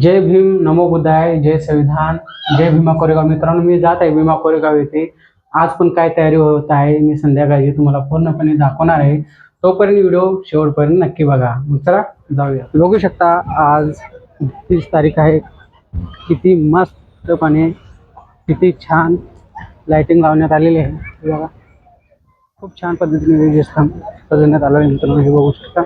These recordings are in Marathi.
जय भीम नमो बुद्धाय जय संविधान जय भीमा कोरेगाव. मित्रांनो मी जात आहे भीमा कोरेगाव येथे. आज पण काय तयारी होत आहे मी संध्याकाळी तुम्हाला पूर्णपणे दाखवणार आहे. तोपर्यंत व्हिडिओ शेवटपर्यंत नक्की बघा. मग चला जाऊया. बघू शकता आज तीस तारीख आहे. किती मस्तपणे किती छान लाइटिंग लावण्यात आलेली आहे. बघा. खूप छान पद्धतीने विजयस्तंभ सजवण्यात आलं आहे. मित्रांनो हे बघू शकता.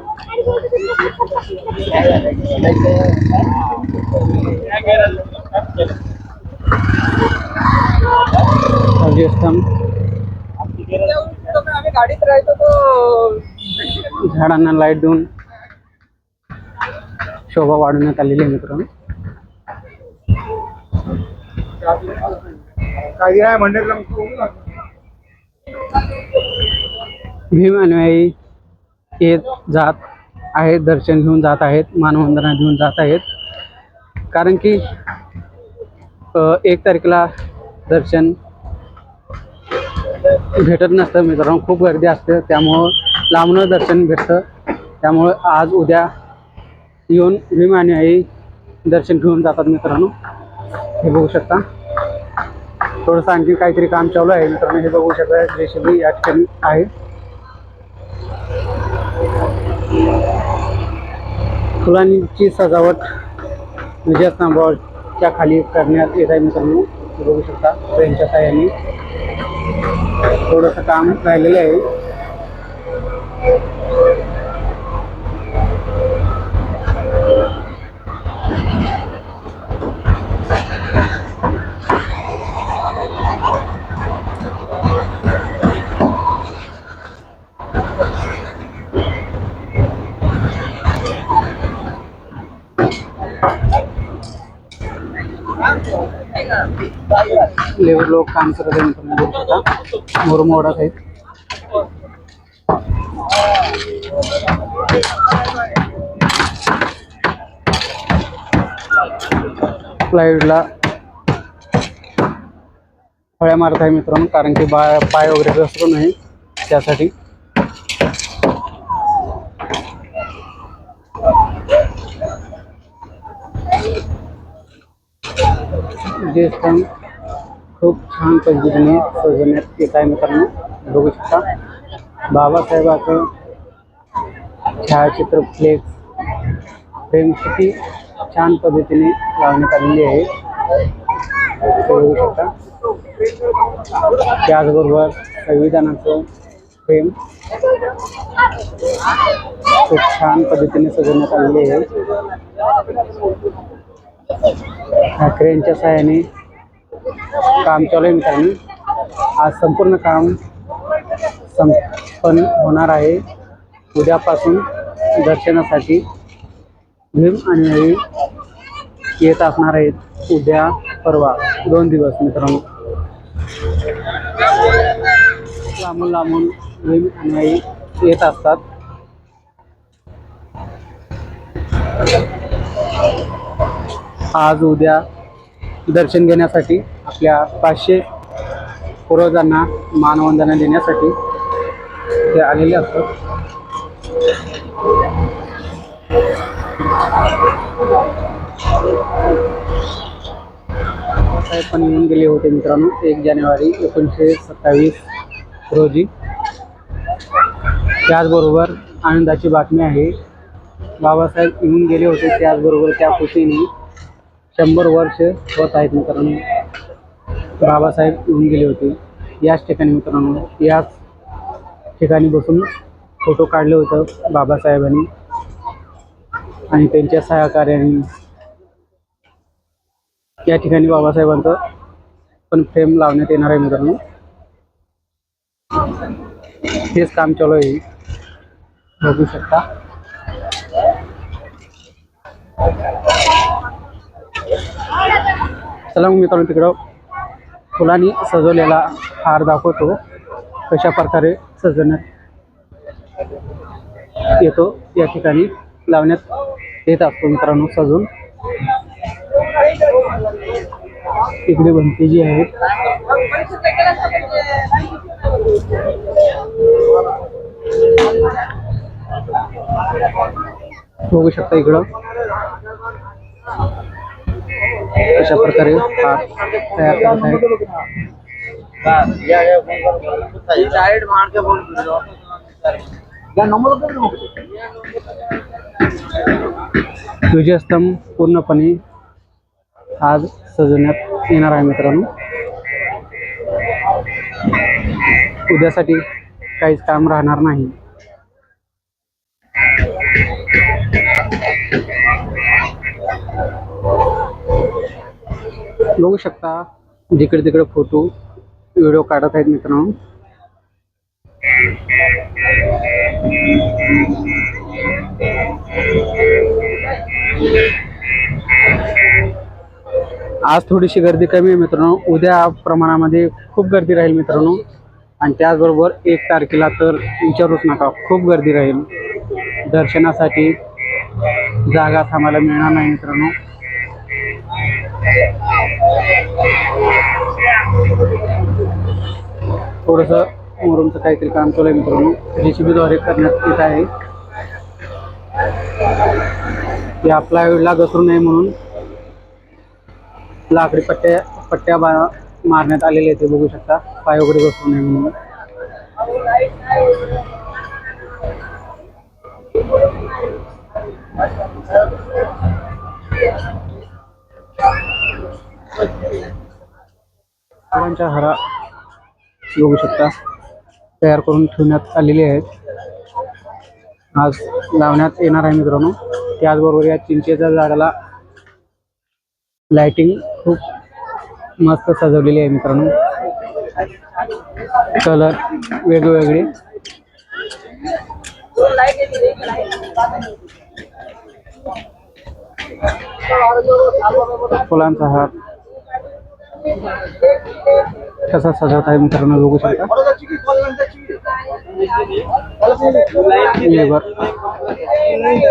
विजयस्तंभ गाडीत राहायचो तो झाडांना लाइट देऊन शोभा वाढवण्यात आलेली आहे मित्रांनो. काही नाही मंडळ भीम अनुयायी येत जात आहेत दर्शन घेऊन जात आहेत मानवंदना घेऊन जात आहेत. कारण की एक तारखेला दर्शन भेटत नसतं. मित्रांनो खूप गर्दी असते. त्यामुळं लांबणं दर्शन भेटतं. त्यामुळं आज उद्या येऊन भीम अनुयायी दर्शन घेऊन जातात मित्रांनो. हे बघू शकता. थोडंसं आणखी काहीतरी काम चालू आहे. मित्रांनो हे बघू शकता जेसीबी या ठिकाणी आहे. फुलांची सजावट विजयस्तंभाच्या खाली करण्यात येत आहे मित्रांनो. बघू शकता ट्रेनच्या साह्याने. थोडंसं काम राहिलेलं आहे. लेबर लोक काम करत आहे मित्रांनो बघू शकता मुरुम आहेत फ्लाईटला फळ्या मारत आहे मित्रांनो कारण की बा पाय वगैरे घसरू नये त्यासाठी. जे पण खूप छान पद्धतीने सजवण्यात येत आहे मित्रांनो बघू शकता बाबासाहेबाचं छायाचित्र, फ्लेक्स फ्रेम किती छान पद्धतीने लावण्यात आलेली आहे बघू शकता त्याचबरोबर संविधानाचं फ्रेम खूप छान पद्धतीने सजवण्यात आलेली आहे ह्या क्रेनच्या सहाय्याने काम चालू आहे मित्रांनो. आज संपूर्ण काम संपन्न होणार आहे. उद्यापासून दर्शनासाठी भीम आणि येत असणार आहेत. उद्या परवा दोन दिवस मित्रांनो. लांबून लांबून भीम आणि येत असतात. आज उद्या दर्शन घेण्यासाठी आपल्या पाचशे पूर्वजांना मानवंदना देण्यासाठी ते आलेले असतात. बाबासाहेब पण येऊन गेले होते मित्रांनो एक जानेवारी एकोणीसशे सत्तावीस रोजी. त्याचबरोबर आनंदाची बातमी आहे बाबासाहेब येऊन गेले होते त्याचबरोबर त्या खुशीने शंभर वर्ष होत आहेत मित्रांनो. बाबासाहेब येऊन गेले होते. याच ठिकाणी मित्रांनो याच ठिकाणी बसून फोटो काढले होतं बाबासाहेबांनी आणि त्यांच्या सहकार्याने. या ठिकाणी बाबासाहेबांचं पण फ्रेम लावण्यात येणार आहे मित्रांनो. हेच काम चालू आहे. बघू शकता. चला मग मित्रांनो तिकडं फुलांनी सजवलेला हार दाखवतो. कशा प्रकारे सजवण्यात येतो या ठिकाणी लावण्यात येत असतो मित्रांनो सजून इकडे भंती जी आहेत. बघू शकता इकडं. अशा प्रकारे हार तयार करत आहेत डायरेक्ट विजयस्तंभ पूर्णपणे आज सजवण्यात येणार आहे मित्रांनो. उद्यासाठी काहीच काम राहणार नाही. बघू शकता. जिकडे तिकडे फोटो व्हिडिओ काढत आहेत मित्रांनो. आज थोडीशी गर्दी कमी आहे मित्रांनो. उद्या प्रमाणामध्ये खूप गर्दी राहील मित्रांनो. आणि त्याचबरोबर एक तारखेला तर विचारूच नका खूप गर्दी राहील. दर्शनासाठी जागा थांबायला मिळणार नाही मित्रांनो. थोडस मुरुमचं काहीतरी काम चालू आहे मित्रांनो. जेसीबीद्वारे करण्यात येत आहे. या प्लायवूडला घसरू नये म्हणून लाकडी पट्ट्या पट्ट्या मारण्यात आलेले ते बघू शकता. पाय वगैरे घसरू नये म्हणून. फुलांच्या हरा बघू शकता तयार करून ठेवण्यात आलेले आहेत. आज लावण्यात येणार आहे मित्रांनो. त्याचबरोबर या चिंचेच्या झाडाला लाइटिंग खूप मस्त सजवलेली आहे मित्रांनो. कलर वेगवेगळे. फुलांचा हार कसा सजवत आहे मित्रांनो बघू शकता. लेबर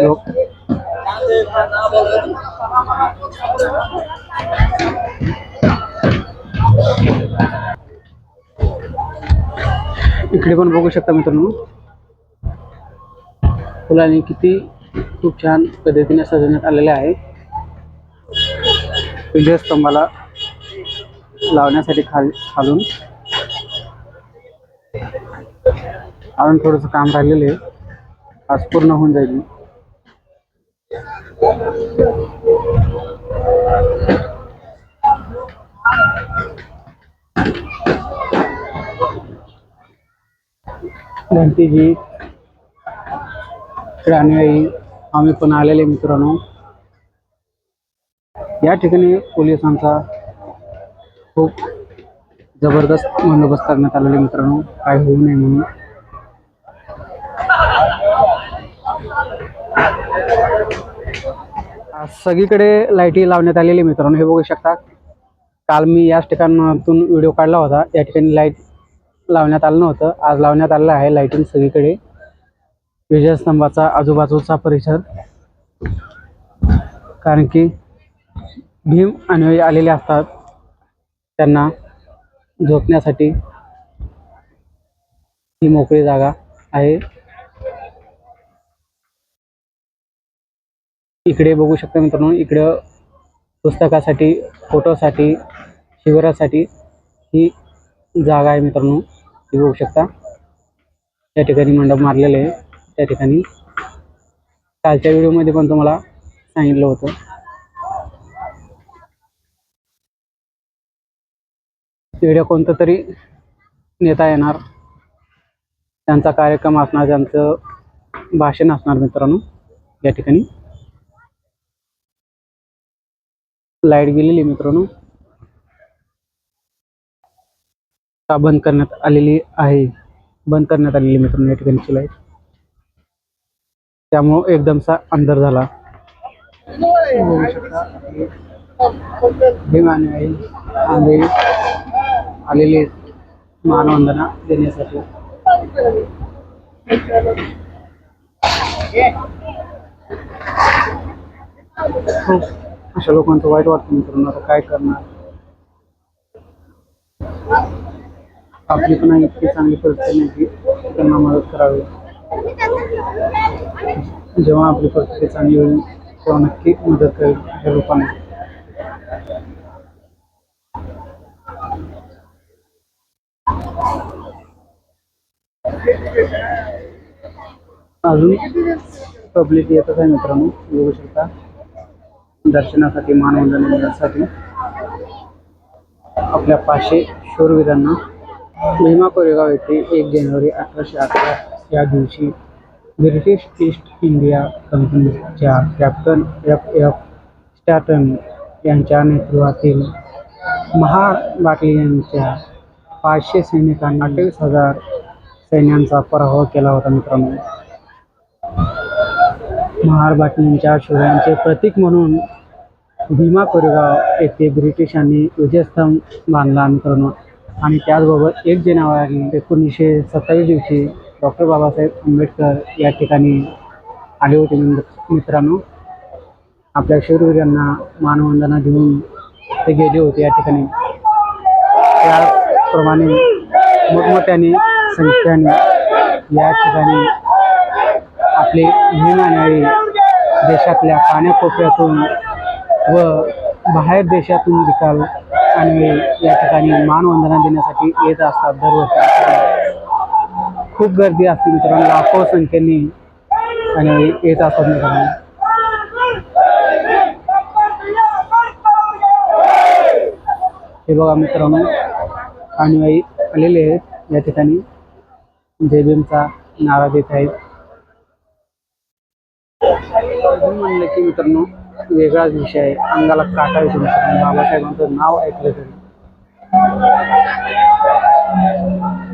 लोक इकडे पण बघू शकता मित्रांनो. फुलांनी किती खूप छान पद्धतीने सजवण्यात आलेले आहे. विजयस्तंभाला लावण्यासाठी खाल खालून. अजून थोडंसं काम राहिलेलं आहे. आज पूर्ण होऊन जाईल. घंटीजी राणीबाई आम्ही पण आलेले मित्रांनो. या ठिकाणी पोलिसांचा खूप जबरदस्त बंदोबस्त करण्यात आलेले मित्रांनो. काय होऊ नये म्हणून. आज सगळीकडे लाईटी लावण्यात आलेली मित्रांनो. हे बघू शकता. काल मी याच ठिकाणातून व्हिडिओ काढला होता. या ठिकाणी लाइट लावण्यात आलं नव्हतं. आज लावण्यात आलेलं आहे लाईटिंग सगळीकडे. विजयस्तंभाचा आजूबाजूचा परिसर. कारण की भीम अनुयायी आलेले असतात. त्यांना झोपण्यासाठी ही मोकळी जागा आहे. इकडे बघू शकता मित्रांनो इकडं पुस्तकासाठी फोटोसाठी शिबिरासाठी ही जागा आहे मित्रांनो. ही बघू शकता. त्या ठिकाणी मंडप मारलेले आहे. त्या ठिकाणी. कालच्या व्हिडिओमध्ये पण तुम्हाला सांगितलं होतं. व्हिडिओ कोणतं तरी नेता येणार. त्यांचा कार्यक्रम असणार त्यांचं भाषण असणार मित्रांनो या ठिकाणी. लाइट गेलेली आहे मित्रांनो. का बंद करण्यात आलेली आहे? बंद करण्यात आलेली मित्रांनो या ठिकाणची लाइट. त्यामुळं एकदमचा अंधार झाला. भीमाने आहे आंधळी आलेली आहेत. मानवंदना देण्यासाठी. अशा लोकांचं वाईट वाटतं मित्रांनो आता काय करणार? आपली पण इतकी चांगली परिस्थिती नाही की त्यांना मदत करावी. जेव्हा आपली परिस्थिती चांगली होईल तेव्हा नक्की मदत करेल या लोकांना. अजून पब्लिक येतच आहे मित्रांनो बघू शकता. दर्शनासाठी मानवंदनासाठी. आपल्या पाचशे शूरवीरांना भीमा कोरेगाव येथे एक जानेवारी अठराशे अठरा या दिवशी ब्रिटिश ईस्ट इंडिया कंपनीच्या कॅप्टन एफ एफ स्टॅटन यांच्या नेतृत्वातील महार यांच्या पाचशे सैनिकांना अठ्ठावीस हजार सैन्यांचा पराभव केला होता मित्रांनो. महार बाटलींच्या प्रतीक म्हणून भीमा कोरेगाव येथे ब्रिटिशांनी विजयस्तंभ बांधला मित्रांनो. आणि त्याचबरोबर एक जानेवारी एकोणीसशे सत्तावीस दिवशी डॉक्टर बाबासाहेब आंबेडकर या ठिकाणी आले होते मित्रांनो. आपल्या शूरवीरांना मानवंदना देऊन ते गेले होते या ठिकाणी. त्याप्रमाणे मोठमोठ्याने संख्याने या ठिकाणी आपले भीमानाळी देशातल्या पाण्याकोपऱ्यातून व बाहेर देशातून निकाल आणि या ठिकाणी मानवंदना देण्यासाठी येत असतात दरवर्षी. खूप गर्दी असते मित्रांनो. लाखो संख्येने आणि येत असतात मित्रांनो. हे बघा मित्रांनो अनुयायी आलेले आहेत. या ठिकाणी जय भीमचा नारा देत आहेत. अजून म्हणलं की मित्रांनो वेगळाच विषय आहे. अंगाला काटा येतो मित्रांनो. बाबासाहेबांचं नाव ऐकलं तरी.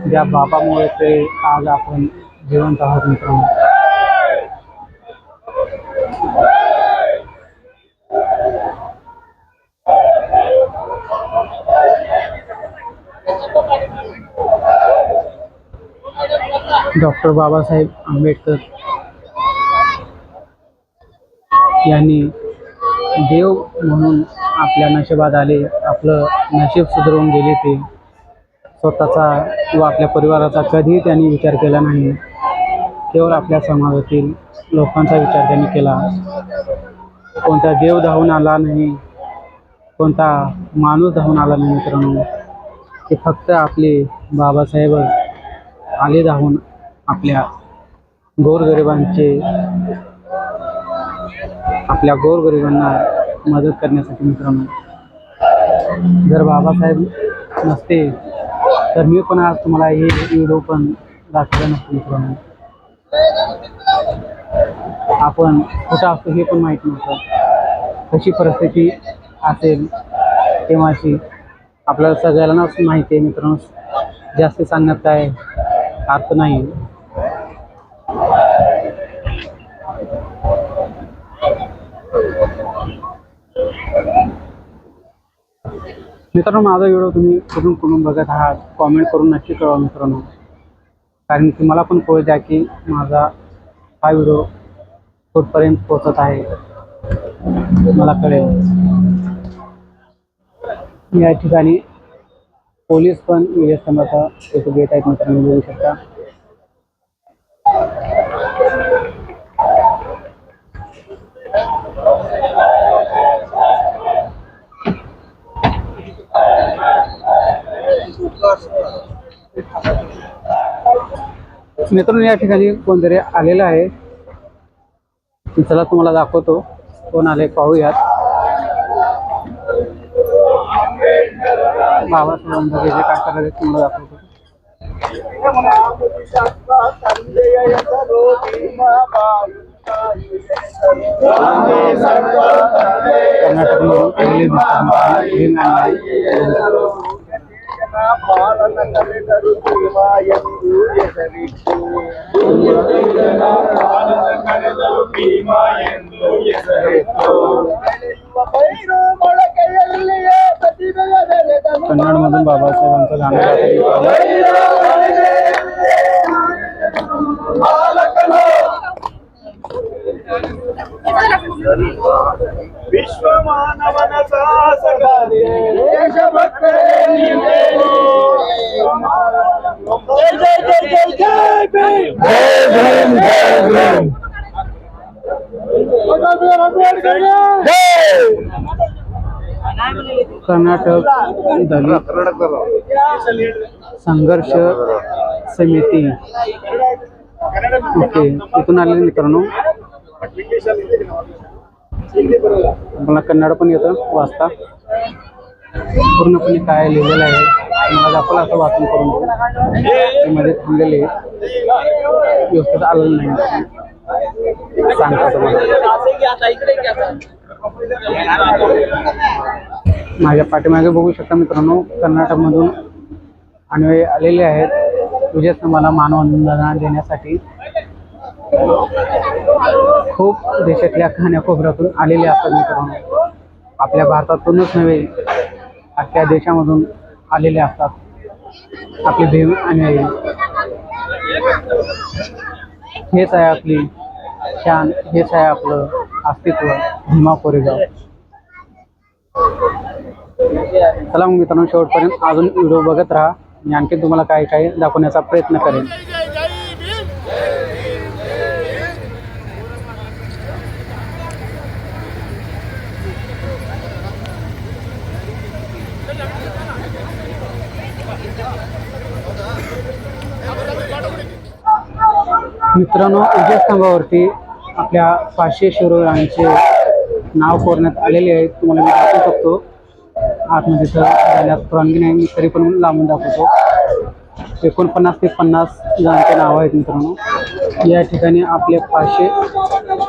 ज्या बाबामुळे ते आज आपण जिवंत आहोत मित्रांनो. डॉक्टर बाबासाहेब आंबेडकर यांनी देव म्हणून आपल्या नशिबात आले आपलं नशीब सुधरवून गेले ते. स्वतःचा किंवा आपल्या परिवाराचा कधीही त्यांनी विचार केला नाही. केवळ आपल्या समाजातील लोकांचा विचार त्यांनी केला. कोणता देव धावून आला नाही कोणता माणूस धावून आला नाही मित्रांनो. ते फक्त आपले बाबासाहेब आले धावून आपल्या गोरगरिबांचे आपल्या गोरगरिबांना मदत करण्यासाठी मित्रांनो. जर बाबासाहेब नसते तर मी पण आज तुम्हाला हे व्हिडिओ पण दाखवला नसतो मित्रांनो. आपण कुठं असतो हे पण माहीत नव्हतं कशी परिस्थिती असेल तेव्हाची आपल्याला सगळ्यांनाच माहिती आहे मित्रांनो. जास्त सांगण्यात काय अर्थ नाही. मित्रांनो माझा व्हिडिओ तुम्ही कुठून कुठून बघत आहात कॉमेंट करून नक्की कळवा मित्रांनो. कारण की मला पण कळू द्या की माझा हा व्हिडिओ कुठपर्यंत पोचत आहे मला कळेल. या ठिकाणी पोलीस पण विजयस्तंभाचा फोटो घेत आहेत मित्रांनो बघू शकता. मित्रांनो या ठिकाणी कोणतरी आलेलं आहे. चला तुम्हाला दाखवतो. कोण आले पाहूयात. बाबासाहेबांचा काय तुम्हाला दाखवतो. कर्नाटकमधून आलेले दिसतात भीम आणि कन्नडमधून बाबासाहेबांचं गाणं गातात. विश्व कर्नाटक दलित संघर्ष समिती. ओके इथून आले मित्रांनो. मला कन्नड पण येतं वाचता. पूर्णपणे काय लिहिलेलं आहे मला आपण असं वाचन करून बघू. मध्ये थांबलेले व्यवस्थित आलेलं नाही. सांगता तुम्हाला. माझ्या पाठीमागे बघू शकता मित्रांनो कर्नाटकमधून अन्वय आलेले आहेत. तुझेच मला मानवंदना देण्यासाठी. खूप देशातल्या खाण्याखोबऱ्यातून आलेले असतात मित्रांनो. आपल्या भारतातूनच नव्हे अख्ख्या देशामधून आलेले असतात. आपली भीम आणि हेच आहे आपली शान हेच आहे आपलं अस्तित्व भीमा कोरेगाव. चला मग मित्रांनो शेवटपर्यंत अजून व्हिडिओ बघत राहा. मी आणखी तुम्हाला काही काही दाखवण्याचा प्रयत्न करेन. मित्रांनो उद्या स्तंभावरती आपल्या पाचशे शिरोळांचे नाव कोरण्यात आलेले आहे. तुम्हाला मी दाखवू शकतो. आतमध्ये तर जाण्यास परवानगी नाही मी तरी पण लांबून दाखवतो. एकोणपन्नास ते पन्नास जणांचे नाव आहेत मित्रांनो. या ठिकाणी आपले पाचशे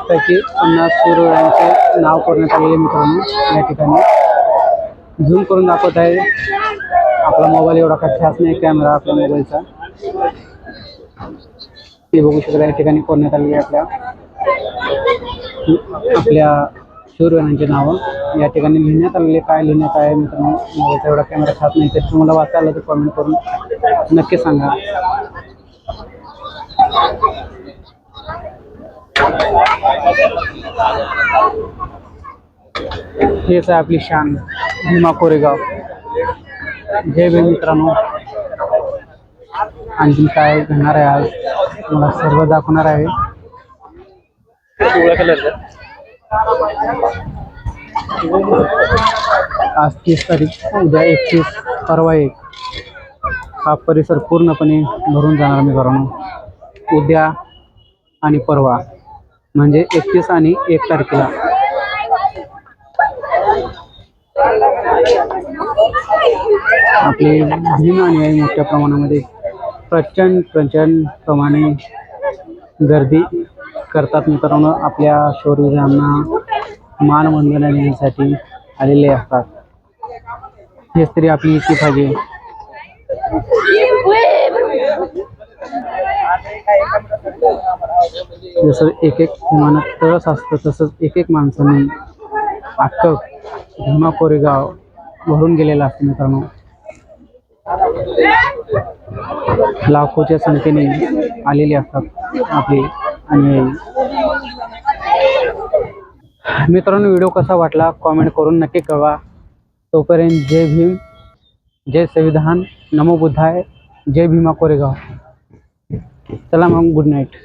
पैकी पन्नास शिरोळांचे नाव कोरण्यात आलेले मित्रांनो. या ठिकाणी झूम करून दाखवत आहे. आपला मोबाईल एवढा काही खास नाही कॅमेरा आपल्या मोबाईलचा ते बघू शकता या ठिकाणी कोरण्यात आलेली आहे आपल्या. आपल्या शूरवीरांची नावं. या ठिकाणी लिहिण्यात आलेले काय लिहिण्यात आहे मित्रांनो मोबाईलचा एवढा कॅमेरा खास नाही. तर तुम्हाला वाचायला आलं तर कॉमेंट करून नक्की सांगा. हेच आहे आपली शान भीमा कोरेगाव. जय भीम मित्रांनो. आणखी काय घेणार आहे आज? मला सर्व दाखवणार आहे. आज तीस तारीख उद्या एकतीस परवा एक. हा परिसर पूर्णपणे भरून जाणार मित्रांनो. उद्या आणि परवा म्हणजे एकतीस आणि एक तारखेला. आपले भीम अनुयायी मोठ्या प्रमाणामध्ये प्रचंड प्रचंड प्रमाणे गर्दी करतात मित्रांनो. आपल्या शौरवीरांना मानवंदना देण्यासाठी आलेले असतात. हेच तरी आपली इतकी पाहिजे जसं एक एक विमानात तळस असतं तसंच एक एक माणसाने अख्खं भीमा कोरेगाव भरून गेलेलं असतं मित्रांनो. लाखोच्या संख्येने आलेले असतात आपले. आणि मित्रांनो व्हिडिओ कसा वाटला कॉमेंट करून नक्की कळवा. तोपर्यंत जय भीम जय संविधान नमो बुद्धाय जय भीमा कोरेगाव. चला मग गुड नाईट.